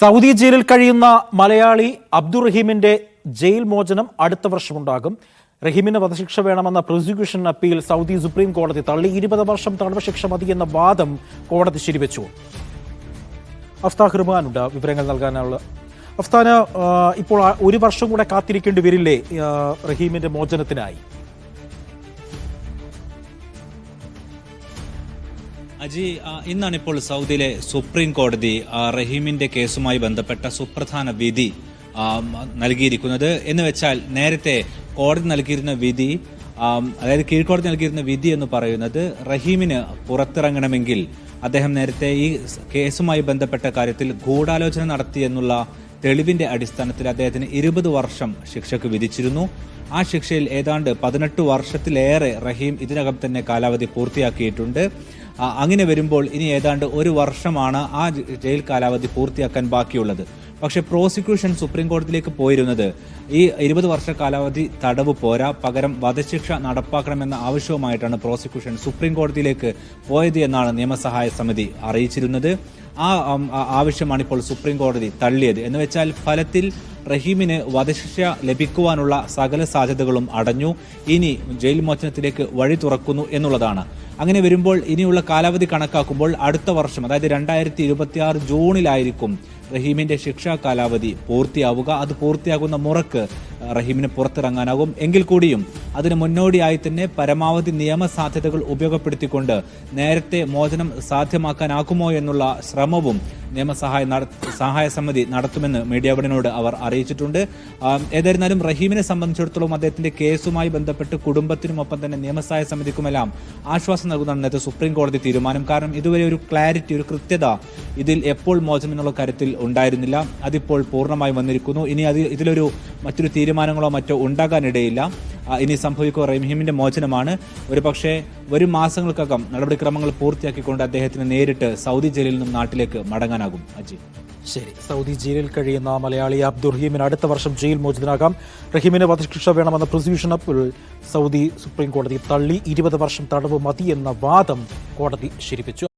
Saudi ജയിലിൽ കഴിയുന്ന Malayali Abdul റഹീമിന്റെ jail മോചനം അടുത്ത വർഷമുണ്ടാകും. റഹീമിന് വധശിക്ഷ വേണമെന്ന പ്രോസിക്യൂഷൻ അപ്പീൽ സൗദി സുപ്രീം കോടതി തള്ളി. ഇരുപത് വർഷം തടവ് ശിക്ഷ മതി എന്ന വാദം കോടതി ശരിവെച്ചു. റുമാനുണ്ട് വിവരങ്ങൾ നൽകാനുള്ള അഫ്താന് ഇപ്പോൾ ഒരു വർഷം കൂടെ കാത്തിരിക്കേണ്ടി വരില്ലേ റഹീമിന്റെ മോചനത്തിനായി? അജി ഇന്നാണിപ്പോൾ സൗദിയിലെ സുപ്രീം കോടതി റഹീമിന്റെ കേസുമായി ബന്ധപ്പെട്ട സുപ്രധാന വിധി നൽകിയിരിക്കുന്നത്. എന്ന് വെച്ചാൽ നേരത്തെ കോടതി നൽകിയിരുന്ന വിധി അതായത് കീഴ്ക്കോടതി നൽകിയിരുന്ന വിധി എന്ന് പറയുന്നത് റഹീമിന് പുറത്തിറങ്ങണമെങ്കിൽ അദ്ദേഹം നേരത്തെ ഈ കേസുമായി ബന്ധപ്പെട്ട കാര്യത്തിൽ ഗൂഢാലോചന നടത്തി എന്നുള്ള തെളിവിന്റെ അടിസ്ഥാനത്തിൽ അദ്ദേഹത്തിന് ഇരുപത് വർഷം ശിക്ഷയ്ക്ക് വിധിച്ചിരുന്നു. ആ ശിക്ഷയിൽ ഏതാണ്ട് പതിനെട്ട് വർഷത്തിലേറെ റഹീം ഇതിനകം തന്നെ കാലാവധി പൂർത്തിയാക്കിയിട്ടുണ്ട്. അങ്ങനെ വരുമ്പോൾ ഇനി ഏതാണ്ട് ഒരു വർഷമാണ് ആ ജയിൽ കാലാവധി പൂർത്തിയാക്കാൻ ബാക്കിയുള്ളത്. പക്ഷേ പ്രോസിക്യൂഷൻ സുപ്രീം കോടതിയിലേക്ക് പോയിരുന്നത് ഈ ഇരുപത് വർഷ കാലാവധി തടവ് പോരാ പകരം വധശിക്ഷ നടപ്പാക്കണമെന്ന ആവശ്യവുമായിട്ടാണ് പ്രോസിക്യൂഷൻ സുപ്രീം കോടതിയിലേക്ക് പോയത് എന്നാണ് നിയമസഹായ സമിതി അറിയിച്ചിരുന്നത്. ആ ആവശ്യമാണ് ഇപ്പോൾ സുപ്രീം കോടതി തള്ളിയത്. എന്ന് വെച്ചാൽ ഫലത്തിൽ റഹീമിന് വധശിക്ഷ ലഭിക്കുവാനുള്ള സകല സാധ്യതകളും അടഞ്ഞു. ഇനി ജയിൽ മോചനത്തിലേക്ക് വഴി തുറക്കുന്നു എന്നുള്ളതാണ്. അങ്ങനെ വരുമ്പോൾ ഇനിയുള്ള കാലാവധി കണക്കാക്കുമ്പോൾ അടുത്ത വർഷം അതായത് രണ്ടായിരത്തി ജൂണിലായിരിക്കും റഹീമിന്റെ ശിക്ഷാ കാലാവധി പൂർത്തിയാവുക. അത് പൂർത്തിയാകുന്ന മുറക്ക് റഹീമിന് പുറത്തിറങ്ങാനാകും. എങ്കിൽ കൂടിയും അതിന് മുന്നോടിയായി തന്നെ പരമാവധി നിയമസാധ്യതകൾ ഉപയോഗപ്പെടുത്തിക്കൊണ്ട് നേരത്തെ മോചനം സാധ്യമാക്കാനാകുമോ എന്നുള്ള ശ്രമവും നിയമസഹായ സഹായ സമിതി നടത്തുമെന്ന് മീഡിയ വണിനോട് അവർ അറിയിച്ചിട്ടുണ്ട്. ഏതായിരുന്നാലും റഹീമിനെ സംബന്ധിച്ചിടത്തോളം അദ്ദേഹത്തിന്റെ കേസുമായി ബന്ധപ്പെട്ട് കുടുംബത്തിനുമൊപ്പം തന്നെ നിയമസഹായ സമിതിക്കുമെല്ലാം ആശ്വാസം നൽകുന്നതാണ് നേരത്തെ സുപ്രീം കോടതി തീരുമാനം. കാരണം ഇതുവരെ ഒരു ക്ലാരിറ്റി ഒരു കൃത്യത ഇതിൽ എപ്പോൾ മോചനം എന്നുള്ള കാര്യത്തിൽ ഉണ്ടായിരുന്നില്ല. അതിപ്പോൾ പൂർണമായി വന്നിരിക്കുന്നു. ഇനി അത് ഇതിലൊരു മറ്റൊരു തീരുമാനങ്ങളോ മറ്റോ ഉണ്ടാകാനിടയില്ല. ഇനി സംഭവിക്കുക റഹീമിന്റെ മോചനമാണ്. ഒരു മാസങ്ങൾക്കകം നടപടിക്രമങ്ങൾ പൂർത്തിയാക്കിക്കൊണ്ട് അദ്ദേഹത്തിന് നേരിട്ട് സൗദി ജയിലിൽ നിന്നും നാട്ടിലേക്ക് മടങ്ങാനാകും. അജി. ശരി. സൗദി ജയിലിൽ കഴിയുന്ന മലയാളി അബ്ദുൾ റഹീമിന് അടുത്ത വർഷം ജയിൽ മോചിതനാകാം. റഹീമിന് വധശിക്ഷ വേണമെന്ന പ്രൊസിക്യൂഷൻ അപ്പീൽ സൗദി സുപ്രീം കോടതി തള്ളി ഇരുപത് വർഷം തടവ് മതി എന്ന വാദം കോടതി ശരിവെച്ചു